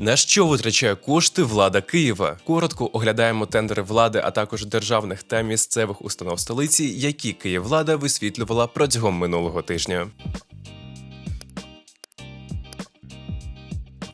На що витрачає кошти влада Києва? Коротко оглядаємо тендери влади, а також державних та місцевих установ столиці, які Київлада висвітлювала протягом минулого тижня.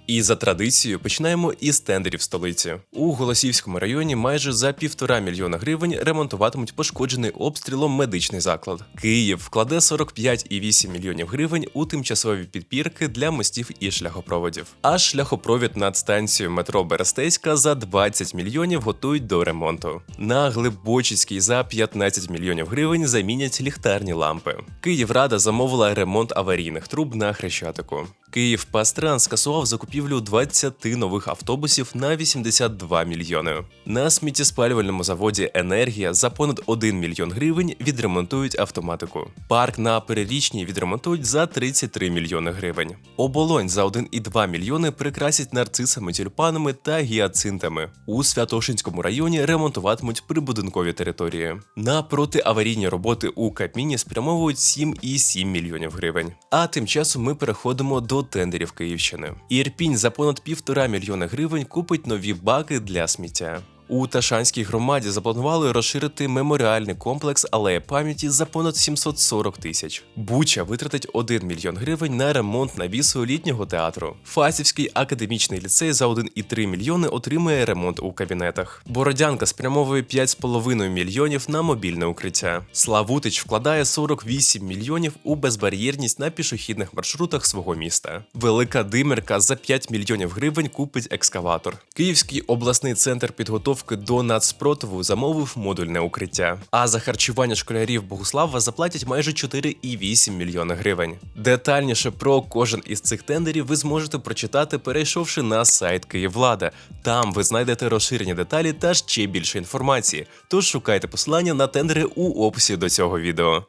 І за традицією починаємо із тендерів столиці. У Голосівському районі майже за півтора мільйона гривень ремонтуватимуть пошкоджений обстрілом медичний заклад. Київ вкладе 45,8 мільйонів гривень у тимчасові підпірки для мостів і шляхопроводів. А шляхопровід над станцією метро Берестейська за 20 мільйонів готують до ремонту. На Глибочицькій за 15 мільйонів гривень замінять ліхтарні лампи. Київрада замовила ремонт аварійних труб на Хрещатику. Київ Пастран скасував закупівлю 20 нових автобусів на 82 мільйони. На сміттєспалювальному заводі Енергія за понад 1 мільйон гривень відремонтують автоматику. Парк на перерічній відремонтують за 33 мільйони гривень. Оболонь за 1,2 мільйони прикрасять нарцисами, тюльпанами та гіацинтами. У Святошинському районі ремонтуватимуть прибудинкові території. На протиаварійні роботи у Кабміні спрямовують 7,7 мільйонів гривень. А тим часом ми переходимо до тендерів Київщини. Ірпінь за понад півтора мільйона гривень купить нові баки для сміття. У Ташанській громаді запланували розширити меморіальний комплекс алея пам'яті за понад 740 тисяч. Буча витратить 1 мільйон гривень на ремонт навісу літнього театру. Фасівський академічний ліцей за 1,3 мільйони отримує ремонт у кабінетах. Бородянка спрямовує 5,5 мільйонів на мобільне укриття. Славутич вкладає 48 мільйонів у безбар'єрність на пішохідних маршрутах свого міста. Велика Димирка за 5 мільйонів гривень купить екскаватор. Київський обласний центр підготовки до нацспротиву замовив модульне укриття. А за харчування школярів Богуслава заплатять майже 4,8 мільйона гривень. Детальніше про кожен із цих тендерів ви зможете прочитати, перейшовши на сайт Київлада. Там ви знайдете розширені деталі та ще більше інформації. Тож шукайте посилання на тендери у описі до цього відео.